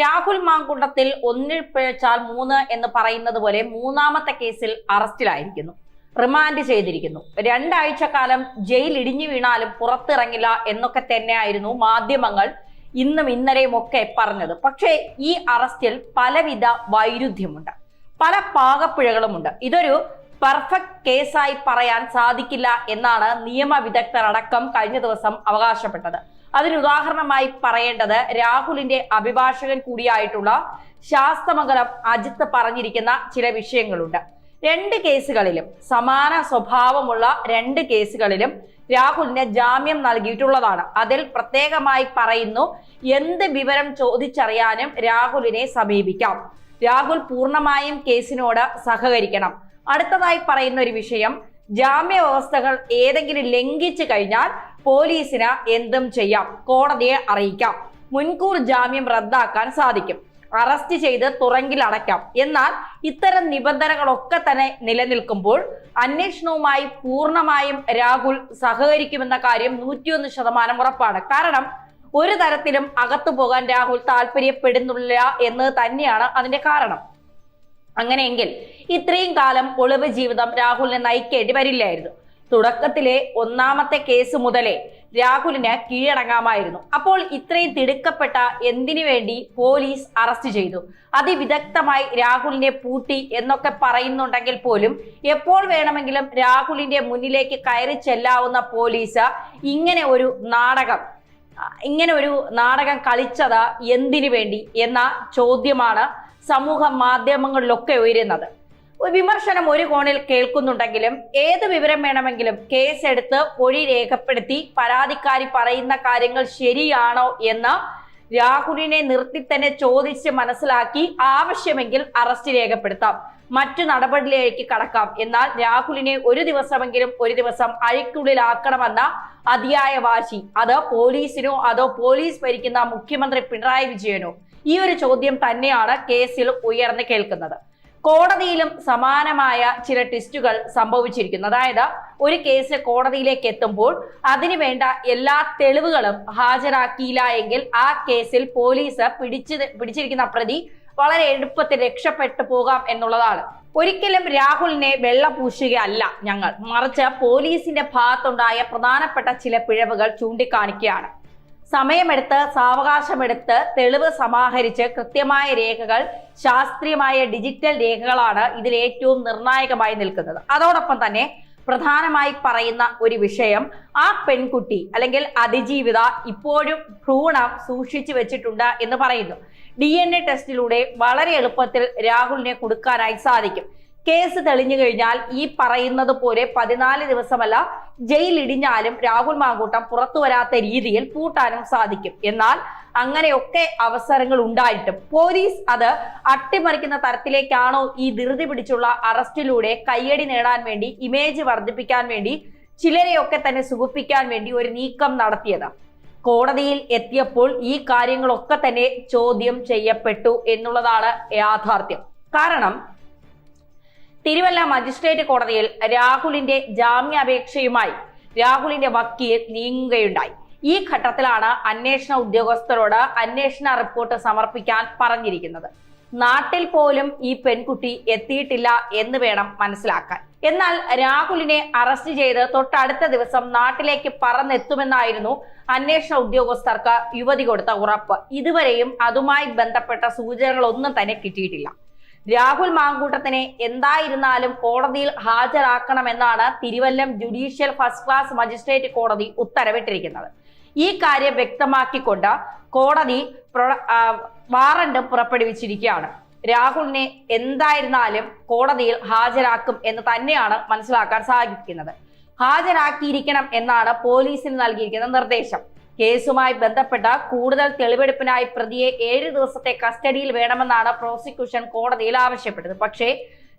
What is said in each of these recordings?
രാഹുൽ മാങ്കുണ്ടത്തിൽ ഒന്നിൽ പിഴച്ചാൽ മൂന്ന് എന്ന് പറയുന്നത് പോലെ മൂന്നാമത്തെ കേസിൽ അറസ്റ്റിലായിരിക്കുന്നു. റിമാൻഡ് ചെയ്തിരിക്കുന്നു. രണ്ടാഴ്ച കാലം ജയിൽ ഇടിഞ്ഞു വീണാലും പുറത്തിറങ്ങില്ല എന്നൊക്കെ തന്നെയായിരുന്നു മാധ്യമങ്ങൾ ഇന്നും ഇന്നലെയും ഒക്കെ പറഞ്ഞത്. പക്ഷേ ഈ അറസ്റ്റിൽ പലവിധ വൈരുദ്ധ്യമുണ്ട്. പല പാകപ്പിഴകളുമുണ്ട്. ഇതൊരു പെർഫെക്റ്റ് കേസായി പറയാൻ സാധിക്കില്ല എന്നാണ് നിയമ വിദഗ്ധരടക്കം കഴിഞ്ഞ ദിവസം അവകാശപ്പെട്ടത്. അതിന് ഉദാഹരണമായി പറയേണ്ടത് രാഹുലിന്റെ അഭിഭാഷകൻ കൂടിയായിട്ടുള്ള ശാസ്തമംഗലം അജിത്ത് പറഞ്ഞിരിക്കുന്ന ചില വിഷയങ്ങളുണ്ട്. രണ്ട് കേസുകളിലും സമാന സ്വഭാവമുള്ള രണ്ട് കേസുകളിലും രാഹുലിന് ജാമ്യം നൽകിയിട്ടുള്ളതാണ്. അതിൽ പ്രത്യേകമായി പറയുന്നു എന്ത് വിവരം ചോദിച്ചറിയാനും രാഹുലിനെ സമീപിക്കാം. രാഹുൽ പൂർണമായും കേസിനോട് സഹകരിക്കണം. അടുത്തതായി പറയുന്ന ഒരു വിഷയം ജാമ്യ വ്യവസ്ഥകൾ ഏതെങ്കിലും ലംഘിച്ചു കഴിഞ്ഞാൽ പോലീസിന് എന്തും ചെയ്യാം. കോടതിയെ അറിയിക്കാം. മുൻകൂർ ജാമ്യം റദ്ദാക്കാൻ സാധിക്കും. അറസ്റ്റ് ചെയ്ത് തുറങ്കിൽ അടയ്ക്കാം. എന്നാൽ ഇത്തരം നിബന്ധനകളൊക്കെ തന്നെ നിലനിൽക്കുമ്പോൾ അന്വേഷണവുമായി പൂർണമായും രാഹുൽ സഹകരിക്കുമെന്ന കാര്യം നൂറ്റിയൊന്ന് ശതമാനം ഉറപ്പാണ്. കാരണം ഒരു തരത്തിലും അകത്തു പോകാൻ രാഹുൽ താല്പര്യപ്പെടുന്നില്ല എന്ന് തന്നെയാണ് അതിന്റെ കാരണം. അങ്ങനെയെങ്കിൽ ഇത്രയും കാലം ഒളിവ് ജീവിതം രാഹുലിനെ നയിക്കേണ്ടി വരില്ലായിരുന്നു. തുടക്കത്തിലെ ഒന്നാമത്തെ കേസ് മുതലേ രാഹുലിന് കീഴടങ്ങാമായിരുന്നു. അപ്പോൾ ഇത്രയും തിടുക്കപ്പെട്ട എന്തിനു വേണ്ടി പോലീസ് അറസ്റ്റ് ചെയ്തു? അതിവിദഗ്ധമായി രാഹുലിനെ പൂട്ടി എന്നൊക്കെ പറയുന്നുണ്ടെങ്കിൽ പോലും എപ്പോൾ വേണമെങ്കിലും രാഹുലിന്റെ മുന്നിലേക്ക് കയറി ചെല്ലാവുന്ന പോലീസ് ഇങ്ങനെ ഒരു നാടകം ഇങ്ങനെ ഒരു നാടകം കളിച്ചത് എന്തിനു വേണ്ടി എന്ന ചോദ്യമാണ് സമൂഹ മാധ്യമങ്ങളിലൊക്കെ ഉയരുന്നത് വിമർശനം ഒരു കോണിൽ കേൾക്കുന്നുണ്ടെങ്കിലും ഏത് വിവരം വേണമെങ്കിലും കേസെടുത്ത് മൊഴി രേഖപ്പെടുത്തി പരാതിക്കാരി പറയുന്ന കാര്യങ്ങൾ ശരിയാണോ എന്ന് രാഹുലിനെ നിർത്തി തന്നെ ചോദിച്ച് മനസ്സിലാക്കി ആവശ്യമെങ്കിൽ അറസ്റ്റ് രേഖപ്പെടുത്താം. മറ്റു നടപടിയിലേക്ക് കടക്കാം. എന്നാൽ രാഹുലിനെ ഒരു ദിവസമെങ്കിലും ഒരു ദിവസം അഴിക്കുള്ളിലാക്കണമെന്ന അതിയായ വാശി അത് പോലീസിനോ അതോ പോലീസ് ഭരിക്കുന്ന മുഖ്യമന്ത്രി പിണറായി വിജയനോ ഈ ഒരു ചോദ്യം തന്നെയാണ് കേസിൽ ഉയർന്നു കേൾക്കുന്നത്. കോടതിയിലും സമാനമായ ചില ടെസ്റ്റുകൾ സംഭവിച്ചിരിക്കുന്നു. അതായത് ഒരു കേസ് കോടതിയിലേക്ക് എത്തുമ്പോൾ അതിനു വേണ്ട എല്ലാ തെളിവുകളും ഹാജരാക്കിയില്ല എങ്കിൽ ആ കേസിൽ പോലീസ് പിടിച്ച് പിടിച്ചിരിക്കുന്ന പ്രതി വളരെ എളുപ്പത്തിൽ രക്ഷപ്പെട്ടു പോകാം എന്നുള്ളതാണ്. ഒരിക്കലും രാഹുലിനെ വെള്ള പൂശുകയല്ല ഞങ്ങൾ. മറിച്ച് പോലീസിന്റെ ഭാഗത്തുണ്ടായ പ്രധാനപ്പെട്ട ചില പിഴവുകൾ ചൂണ്ടിക്കാണിക്കുകയാണ്. സമയമെടുത്ത് സാവകാശമെടുത്ത് തെളിവ് സമാഹരിച്ച് കൃത്യമായ രേഖകൾ ശാസ്ത്രീയമായ ഡിജിറ്റൽ രേഖകളാണ് ഇതിൽ ഏറ്റവും നിർണായകമായി നിൽക്കുന്നത്. അതോടൊപ്പം തന്നെ പ്രധാനമായി പറയുന്ന ഒരു വിഷയം ആ പെൺകുട്ടി അല്ലെങ്കിൽ അതിജീവിത ഇപ്പോഴും ഭ്രൂണം സൂക്ഷിച്ചു വെച്ചിട്ടുണ്ട് എന്ന് പറയുന്നു. ഡി എൻ എ ടെസ്റ്റിലൂടെ വളരെ എളുപ്പത്തിൽ രാഹുലിനെ കൊടുക്കാനായി സാധിക്കും. കേസ് തെളിഞ്ഞു കഴിഞ്ഞാൽ ഈ പറയുന്നത് പോലെ പതിനാല് ദിവസമല്ല ജയിലിടിഞ്ഞാലും രാഹുൽ മാങ്കൂട്ടം പുറത്തു വരാത്ത രീതിയിൽ പൂട്ടാനും സാധിക്കും. എന്നാൽ അങ്ങനെയൊക്കെ അവസരങ്ങൾ ഉണ്ടായിട്ടും പോലീസ് അത് അട്ടിമറിക്കുന്ന തരത്തിലേക്കാണോ ഈ ധൃതി പിടിച്ചുള്ള അറസ്റ്റിലൂടെ കയ്യടി നേടാൻ വേണ്ടി ഇമേജ് വർദ്ധിപ്പിക്കാൻ വേണ്ടി ചിലരെയൊക്കെ തന്നെ സുഖിപ്പിക്കാൻ വേണ്ടി ഒരു നീക്കം നടത്തിയത്? കോടതിയിൽ എത്തിയപ്പോൾ ഈ കാര്യങ്ങളൊക്കെ തന്നെ ചോദ്യം ചെയ്യപ്പെട്ടു എന്നുള്ളതാണ് യാഥാർത്ഥ്യം. കാരണം തിരുവല്ല മജിസ്ട്രേറ്റ് കോടതിയിൽ രാഹുലിന്റെ ജാമ്യാപേക്ഷയുമായി രാഹുലിന്റെ വക്കീൽ നീങ്ങുകയുണ്ടായി. ഈ ഘട്ടത്തിലാണ് അന്വേഷണ ഉദ്യോഗസ്ഥരോട് അന്വേഷണ റിപ്പോർട്ട് സമർപ്പിക്കാൻ പറഞ്ഞിരിക്കുന്നത്. നാട്ടിൽ പോലും ഈ പെൺകുട്ടി എത്തിയിട്ടില്ല എന്ന് വേണം മനസ്സിലാക്കാൻ. എന്നാൽ രാഹുലിനെ അറസ്റ്റ് ചെയ്ത് തൊട്ടടുത്ത ദിവസം നാട്ടിലേക്ക് പറന്നെത്തുമെന്നായിരുന്നു അന്വേഷണ ഉദ്യോഗസ്ഥർക്ക് യുവതി കൊടുത്ത ഉറപ്പ്. ഇതുവരെയും അതുമായി ബന്ധപ്പെട്ട സൂചനകളൊന്നും തന്നെ കിട്ടിയിട്ടില്ല. രാഹുൽ മാങ്കൂട്ടത്തിനെ എന്തായിരുന്നാലും കോടതിയിൽ ഹാജരാക്കണമെന്നാണ് Thiruvallam judicial first class magistrate കോടതി ഉത്തരവിട്ടിരിക്കുന്നത്. ഈ കാര്യം വ്യക്തമാക്കിക്കൊണ്ട് കോടതി വാറണ്ട് പുറപ്പെടുവിച്ചിരിക്കുകയാണ്. രാഹുലിനെ എന്തായിരുന്നാലും കോടതിയിൽ ഹാജരാക്കും എന്ന് തന്നെയാണ് മനസ്സിലാക്കാൻ സാധിക്കുന്നത്. ഹാജരാക്കിയിരിക്കണം എന്നാണ് പോലീസിന് നൽകിയിരിക്കുന്ന നിർദ്ദേശം. കേസുമായി ബന്ധപ്പെട്ട കൂടുതൽ തെളിവെടുപ്പിനായി പ്രതിയെ ഏഴ് ദിവസത്തെ കസ്റ്റഡിയിൽ വേണമെന്നാണ് പ്രോസിക്യൂഷൻ കോടതിയിൽ ആവശ്യപ്പെട്ടത്. പക്ഷേ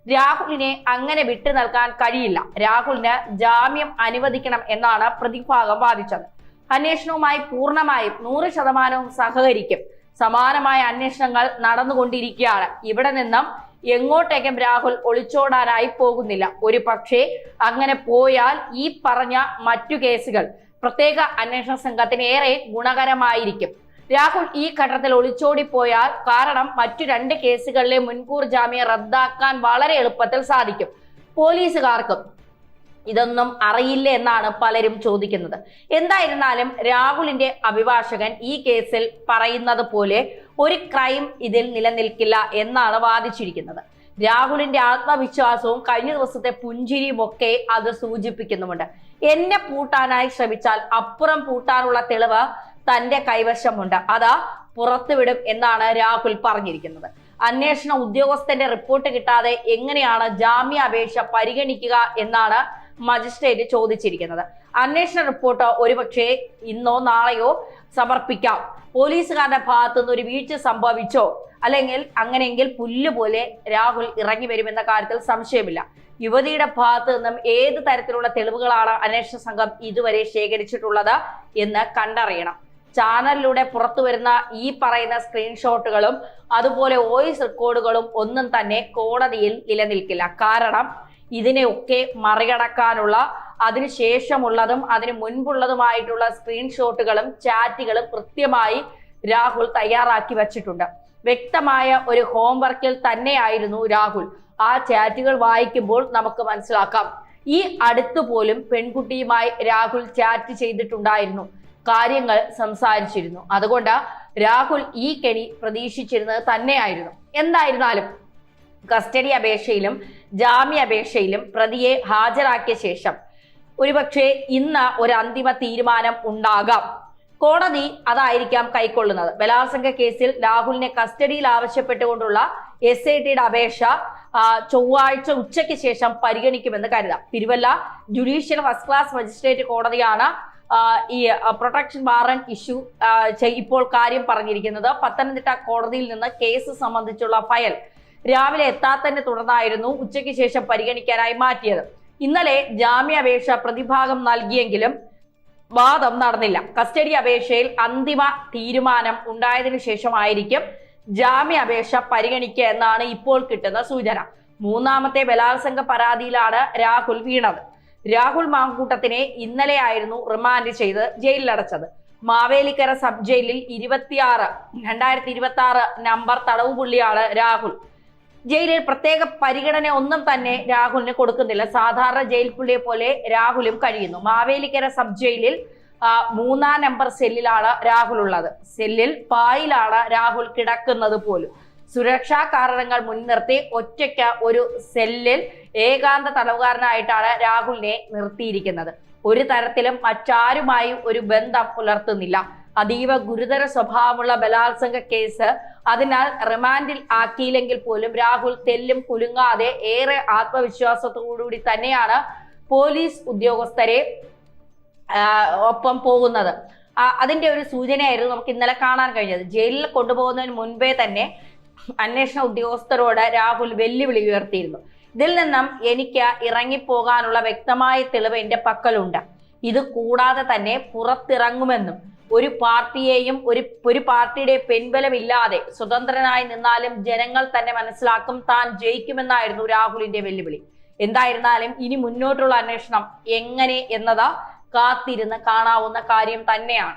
രാഹുലിനെ അങ്ങനെ വിട്ടു നൽകാൻ കഴിയില്ല. രാഹുലിന് ജാമ്യം അനുവദിക്കണം എന്നാണ് പ്രതിഭാഗം വാദിച്ചത്. അന്വേഷണവുമായി പൂർണമായും നൂറ് ശതമാനവും സഹകരിക്കും. സമാനമായ അന്വേഷണങ്ങൾ നടന്നുകൊണ്ടിരിക്കുകയാണ്. ഇവിടെ നിന്നും എങ്ങോട്ടേക്കും രാഹുൽ ഒളിച്ചോടാനായി പോകുന്നില്ല. ഒരു പക്ഷേ അങ്ങനെ പോയാൽ ഈ പറഞ്ഞ മറ്റു കേസുകൾ പ്രത്യേക അന്വേഷണ സംഘത്തിന് ഏറെ ഗുണകരമായിരിക്കും. രാഹുൽ ഈ ഘട്ടത്തിൽ ഒളിച്ചോടിപ്പോയാൽ കാരണം മറ്റു രണ്ട് കേസുകളിലെ മുൻകൂർ ജാമ്യം റദ്ദാക്കാൻ വളരെ എളുപ്പത്തിൽ സാധിക്കും. പോലീസുകാർക്കും ഇതൊന്നും അറിയില്ല എന്നാണ് പലരും ചോദിക്കുന്നത്. എന്തായിരുന്നാലും രാഹുലിന്റെ അഭിഭാഷകൻ ഈ കേസിൽ പറയുന്നത് പോലെ ഒരു ക്രൈം ഇതിൽ നിലനിൽക്കില്ല എന്നാണ് വാദിച്ചിരിക്കുന്നത്. രാഹുലിന്റെ ആത്മവിശ്വാസവും കഴിഞ്ഞ ദിവസത്തെ പുഞ്ചിരിയും ഒക്കെ അത് സൂചിപ്പിക്കുന്നുമുണ്ട്. എന്നെ പൂട്ടാനായി ശ്രമിച്ചാൽ അപ്പുറം പൂട്ടാനുള്ള തെളിവ് തന്റെ കൈവശമുണ്ട്. അത് പുറത്തുവിടും എന്നാണ് രാഹുൽ പറഞ്ഞിരിക്കുന്നത്. അന്വേഷണ ഉദ്യോഗസ്ഥന്റെ റിപ്പോർട്ട് കിട്ടാതെ എങ്ങനെയാണ് ജാമ്യാപേക്ഷ പരിഗണിക്കുക എന്നാണ് മജിസ്ട്രേറ്റ് ചോദിച്ചിരിക്കുന്നത്. അന്വേഷണ റിപ്പോർട്ട് ഒരുപക്ഷെ ഇന്നോ നാളെയോ സമർപ്പിക്കാം. പോലീസുകാരുടെ ഭാഗത്തു നിന്ന് ഒരു വീഴ്ച സംഭവിച്ചോ? അല്ലെങ്കിൽ അങ്ങനെയെങ്കിൽ പുല്ല് പോലെ രാഹുൽ ഇറങ്ങി വരുമെന്ന കാര്യത്തിൽ സംശയമില്ല. യുവതിയുടെ ഭാഗത്തു നിന്നും ഏത് തരത്തിലുള്ള തെളിവുകളാണ് അന്വേഷണ സംഘം ഇതുവരെ ശേഖരിച്ചിട്ടുള്ളത് എന്ന് കണ്ടറിയണം. ചാനലിലൂടെ പുറത്തു വരുന്ന ഈ പറയുന്ന സ്ക്രീൻഷോട്ടുകളും അതുപോലെ വോയിസ് റെക്കോർഡുകളും ഒന്നും തന്നെ കോടതിയിൽ നിലനിൽക്കില്ല. കാരണം ഇതിനെയൊക്കെ മറികടക്കാനുള്ള അതിനുശേഷമുള്ളതും അതിനു മുൻപുള്ളതുമായിട്ടുള്ള സ്ക്രീൻഷോട്ടുകളും ചാറ്റുകളും കൃത്യമായി രാഹുൽ തയ്യാറാക്കി വച്ചിട്ടുണ്ട്. വ്യക്തമായ ഒരു ഹോംവർക്കിൽ തന്നെയായിരുന്നു രാഹുൽ. ആ ചാറ്റുകൾ വായിക്കുമ്പോൾ നമുക്ക് മനസ്സിലാക്കാം. ഈ അടുത്തു പോലും പെൺകുട്ടിയുമായി രാഹുൽ ചാറ്റ് ചെയ്തിട്ടുണ്ടായിരുന്നു. കാര്യങ്ങൾ സംസാരിച്ചിരുന്നു. അതുകൊണ്ട് രാഹുൽ ഈ കെണി പ്രതീക്ഷിച്ചിരുന്നത് തന്നെയായിരുന്നു. എന്തായിരുന്നാലും കസ്റ്റഡി അപേക്ഷയിലും ജാമ്യാപേക്ഷയിലും പ്രതിയെ ഹാജരാക്കിയ ശേഷം ഒരുപക്ഷെ ഇന്ന് ഒരു അന്തിമ തീരുമാനം ഉണ്ടാകാം. കോടതി അതായിരിക്കാം കൈക്കൊള്ളുന്നത്. ബലാത്സംഗ കേസിൽ രാഹുലിനെ കസ്റ്റഡിയിൽ ആവശ്യപ്പെട്ടുകൊണ്ടുള്ള എസ് ഐ ടിയുടെ അപേക്ഷ ചൊവ്വാഴ്ച ഉച്ചയ്ക്ക് ശേഷം പരിഗണിക്കുമെന്ന് കരുതാം. Thiruvalla judicial first class magistrate കോടതിയാണ് ഈ പ്രൊട്ടക്ഷൻ വാറന്റ് ഇഷ്യൂ ഇപ്പോൾ കാര്യം പറഞ്ഞിരിക്കുന്നത്. പത്തനംതിട്ട കോടതിയിൽ നിന്ന് കേസ് സംബന്ധിച്ചുള്ള ഫയൽ രാവിലെ എത്താത്തതിനെ തുടർന്നായിരുന്നു ഉച്ചയ്ക്ക് ശേഷം പരിഗണിക്കാനായി മാറ്റിയത്. ഇന്നലെ ജാമ്യാപേക്ഷ പ്രതിഭാഗം നൽകിയെങ്കിലും വാദം നടന്നില്ല. കസ്റ്റഡി അപേക്ഷയിൽ അന്തിമ തീരുമാനം ഉണ്ടായതിനു ശേഷമായിരിക്കും ജാമ്യാപേക്ഷ പരിഗണിക്കുക എന്നാണ് ഇപ്പോൾ കിട്ടുന്ന സൂചന. മൂന്നാമത്തെ ബലാത്സംഗ പരാതിയിലാണ് രാഹുൽ വീണത്. രാഹുൽ മാങ്കൂട്ടത്തിനെ ഇന്നലെയായിരുന്നു റിമാൻഡ് ചെയ്ത് ജയിലിലടച്ചത് മാവേലിക്കര സബ് ജയിലിൽ ഇരുപത്തിയാറ് രണ്ടായിരത്തി ഇരുപത്തി ആറ് നമ്പർ തടവുപുള്ളിയാണ് രാഹുൽ. ജയിലിൽ പ്രത്യേക പരിഗണന ഒന്നും തന്നെ രാഹുലിന് കൊടുക്കുന്നില്ല. സാധാരണ ജയിൽ പുള്ളിയെ പോലെ രാഹുലും കഴിയുന്നു. മാവേലിക്കര സബ് ജയിലിൽ മൂന്നാം നമ്പർ സെല്ലിലാണ് രാഹുൽ ഉള്ളത് സെല്ലിൽ പായിലാണ് രാഹുൽ കിടക്കുന്നത് പോലും. സുരക്ഷാ കാരണങ്ങൾ മുൻനിർത്തി ഒറ്റയ്ക്ക് ഒരു സെല്ലിൽ ഏകാന്ത തടവുകാരനായിട്ടാണ് രാഹുലിനെ നിർത്തിയിരിക്കുന്നത്. ഒരു തരത്തിലും മറ്റാരുമായും ഒരു ബന്ധം പുലർത്തുന്നില്ല. അതീവ ഗുരുതര സ്വഭാവമുള്ള ബലാത്സംഗ കേസ്. അതിനാൽ റിമാൻഡിൽ ആക്കിയില്ലെങ്കിൽ പോലും രാഹുൽ തെല്ലും കുലുങ്ങാതെ ഏറെ ആത്മവിശ്വാസത്തോടുകൂടി തന്നെയാണ് പോലീസ് ഉദ്യോഗസ്ഥരെ ഒപ്പം പോകുന്നത്. അതിന്റെ ഒരു സൂചനയായിരുന്നു നമുക്ക് ഇന്നലെ കാണാൻ കഴിഞ്ഞത്. ജയിലിൽ കൊണ്ടുപോകുന്നതിന് മുൻപേ തന്നെ അന്വേഷണ ഉദ്യോഗസ്ഥരോട് രാഹുൽ വെല്ലുവിളി ഉയർത്തിയിരുന്നു. ഇതിൽ നിന്നും എനിക്ക് ഇറങ്ങിപ്പോകാനുള്ള വ്യക്തമായ തെളിവ് എന്റെ പക്കലുണ്ട്. ഇത് കൂടാതെ തന്നെ പുറത്തിറങ്ങുമെന്നും ഒരു പാർട്ടിയെയും ഒരു ഒരു പാർട്ടിയുടെ പിൻബലമില്ലാതെ സ്വതന്ത്രനായി നിന്നാലും ജനങ്ങൾ തന്നെ മനസ്സിലാക്കും താൻ ജയിക്കുമെന്നായിരുന്നു രാഹുലിന്റെ വെല്ലുവിളി. എന്തായിരുന്നാലും ഇനി മുന്നോട്ടുള്ള അന്വേഷണം എങ്ങനെ എന്നത് കാത്തിരുന്ന് കാണാവുന്ന കാര്യം തന്നെയാണ്.